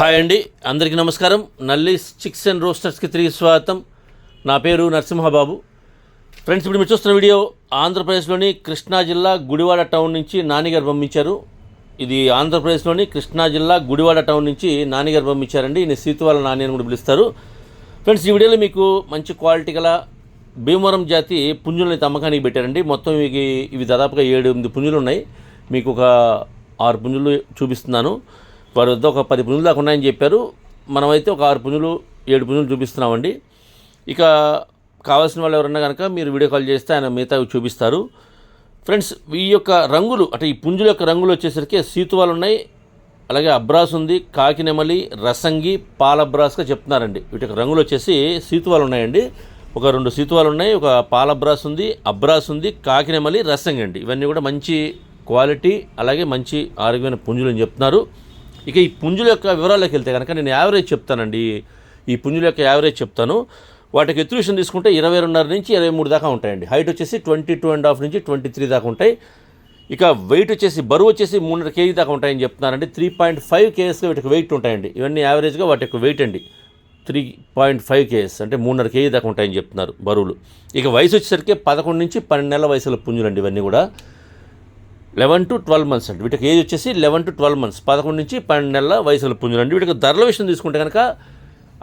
Hi అండి అందరికీ నమస్కారం. నల్లి చిక్స్ అండ్ రోస్టర్స్కి తిరిగి స్వాగతం. నా పేరు నరసింహబాబు. ఫ్రెండ్స్ ఇప్పుడు మీరు చూస్తున్న వీడియో ఆంధ్రప్రదేశ్లోని కృష్ణా జిల్లా గుడివాడ టౌన్ నుంచి నానిగారు పంపించారు. ఇది ఆంధ్రప్రదేశ్లోని కృష్ణా జిల్లా గుడివాడ టౌన్ నుంచి నానిగారు పంపించారండి. ఈయన సీతువాల నాని అని కూడా పిలుస్తారు. ఫ్రెండ్స్ ఈ వీడియోలో మీకు మంచి క్వాలిటీ గల భీమవరం జాతి పుంజులని అమ్మకానికి పెట్టారండి. మొత్తం ఇవి ఇవి దాదాపుగా ఏడు ఎనిమిది పుంజులు ఉన్నాయి. మీకు ఒక ఆరు పుంజులు చూపిస్తున్నాను. వారి వద్ద ఒక పది పుంజులు దాకా ఉన్నాయని చెప్పారు. మనమైతే ఒక ఆరు పుంజులు ఏడు పుంజులు చూపిస్తున్నామండి. ఇక కావాల్సిన వాళ్ళు ఎవరన్నా కనుక మీరు వీడియో కాల్ చేస్తే ఆయన మిగతా చూపిస్తారు. ఫ్రెండ్స్ ఈ యొక్క రంగులు అంటే ఈ పుంజుల యొక్క రంగులు వచ్చేసరికి సీతువాలు ఉన్నాయి. అలాగే అబ్రాస్ ఉంది కాకినెమలి రసంగి పాలబ్రాస్గా చెప్తున్నారండి. వీటి యొక్క రంగులు వచ్చేసి సీతువాలు ఉన్నాయండి. ఒక రెండు సీతువాలు ఉన్నాయి ఒక పాలబ్రాస్ ఉంది అబ్రాస్ ఉంది కాకినెమలి రసంగి అండి. ఇవన్నీ కూడా మంచి క్వాలిటీ అలాగే మంచి ఆరోగ్యమైన పుంజులు అని చెప్తున్నారు. ఇక ఈ పుంజుల యొక్క వివరాల్లోకి వెళ్తే కనుక నేను యావరేజ్ చెప్తానండి. ఈ పుంజుల యొక్క యావరేజ్ చెప్తాను. వాటికి ఎత్రుషన్ తీసుకుంటే ఇరవై రెండున్నర నుంచి ఇరవై మూడు దాకా ఉంటాయండి. హైట్ వచ్చేసి ట్వంటీ టూ అండ్ హాఫ్ నుంచి ట్వంటీ త్రీ దాకా ఉంటాయి. ఇక వెయిట్ వచ్చేసి బరువు వచ్చేసి మూడున్నర కేజీ దాకా ఉంటాయని చెప్తున్నారండి. త్రీ పాయింట్ ఫైవ్ కేజెస్గా వీటికి వెయిట్ ఉంటాయండి. ఇవన్నీ యావరేజ్గా వాటి యొక్క వెయిట్ అండి. త్రీ పాయింట్ ఫైవ్ కేజెస్ అంటే మూడున్నర కేజీ దాకా ఉంటాయని చెప్తున్నారు బరువులు. ఇక వయసు వచ్చేసరికి పదకొండు నుంచి పన్నెండు నెలల వయసుల పుంజులండి ఇవన్నీ కూడా. లెవెన్ టు ట్వెల్వ్ మంత్స్ అండి. వీటికి ఏజ్ వచ్చేసి లెవెన్ టు ట్వెల్వ్ మంత్స్ పదకొండు నుంచి పన్నెండు నెలల వయసుల పుంజులు అండి. వీటికి ధరల విషయం తీసుకుంటే కనుక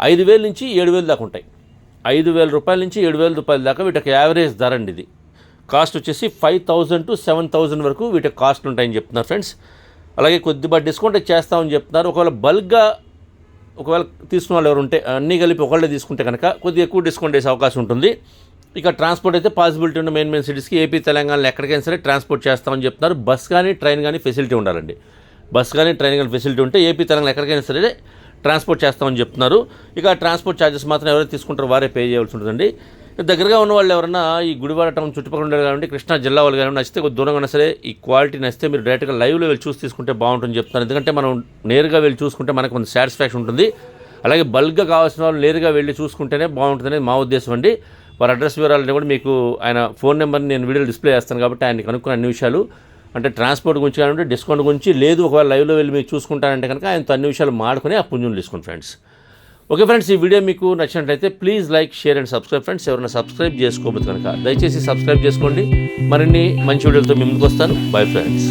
ఐదు వేల నుంచి ఏడు వేలు దాకా ఉంటాయి. ఐదు వేల రూపాయల నుంచి ఏడు వేల రూపాయల దాకా వీటికి యావరేజ్ ధర అండి ఇది. కాస్ట్ వచ్చేసి five thousand to seven thousand వరకు వీటికి కాస్ట్ ఉంటాయని చెప్తున్నారు ఫ్రెండ్స్ అలాగే కొద్దిపాటి డిస్కౌంట్ చేస్తామని చెప్తున్నారు. ఒకవేళ బల్క్గా ఒకవేళ తీసుకున్న వాళ్ళు ఎవరు ఉంటే అన్నీ కలిపి ఒకళ్ళే తీసుకుంటే కనుక కొద్దిగా ఎక్కువ డిస్కౌంట్ వేసే అవకాశం ఉంటుంది. ఇక ట్రాన్స్పోర్ట్ అయితే పాసిబిలిటీ ఉన్న మెయిన్ మెయిన్ సిటీస్కి ఏపీ తెలంగాణలో ఎక్కడికైనా సరే ట్రాన్స్పోర్ట్ చేస్తామని చెప్తున్నారు. బస్ కానీ ట్రైన్ కానీ ఫెసిలిటీ ఉండాలండి. బస్ కానీ ట్రైన్ కానీ ఫెసిలిటీ ఉంటే ఏపీ తెలంగాణ ఎక్కడికైనా సరే ట్రాన్స్పోర్ట్ చేస్తామని చెప్తున్నారు. ఇక ట్రాన్స్పోర్ట్ ఛార్జెస్ మాత్రం ఎవరైతే తీసుకుంటారో వారే పే చేయాల్సి ఉంటుందండి. దగ్గరగా ఉన్న వాళ్ళు ఎవరన్నా ఈ గుడివాడ టౌన్ చుట్టుపక్కల ఉండే కానివ్వండి కృష్ణా జిల్లా వాళ్ళు కానీ నచ్చితే కొద్ది దూరంగా ఉన్నా సరే ఈ క్వాలిటీ నచ్చితే మీరు డైరెక్ట్గా లైవ్లో వెళ్ళి చూసి తీసుకుంటే బాగుంటుంది చెప్తున్నారు. ఎందుకంటే మనం నేరుగా వెళ్ళి చూసుకుంటే మనకు కొంత సాటిస్ఫాక్షన్ ఉంటుంది. అలాగే బల్క్గా కావాల్సిన వాళ్ళు నేరుగా వెళ్ళి చూసుకుంటేనే బాగుంటుందనేది మా ఉద్దేశం అండి. వారి అడ్రస్ వివరాలు కూడా మీకు ఆయన ఫోన్ నెంబర్ని నేను వీడియో డిస్ప్లే చేస్తాను కాబట్టి ఆయన కనుక్కున్న అన్ని విషయాలు అంటే ట్రాన్స్పోర్ట్ గురించి కానివ్వండి డిస్కౌంట్ గురించి లేదు ఒకవేళ లైవ్లో వెళ్ళి మీరు చూసుకుంటానంటే కనుక ఆయనతో అన్ని విషయాలు మాడుకుని ఆ పుణ్యం తీసుకోండి ఫ్రెండ్స్. ఓకే ఫ్రెండ్స్ ఈ వీడియో మీకు నచ్చినట్లయితే please like share and subscribe friends. ఎవరైనా సబ్స్క్రైబ్ చేసుకోవద్దు కనుక దయచేసి సబ్స్క్రైబ్ చేసుకోండి. మరిన్ని మంచి వీడియోలతో మీ ముందుకు వస్తాను. Bye friends.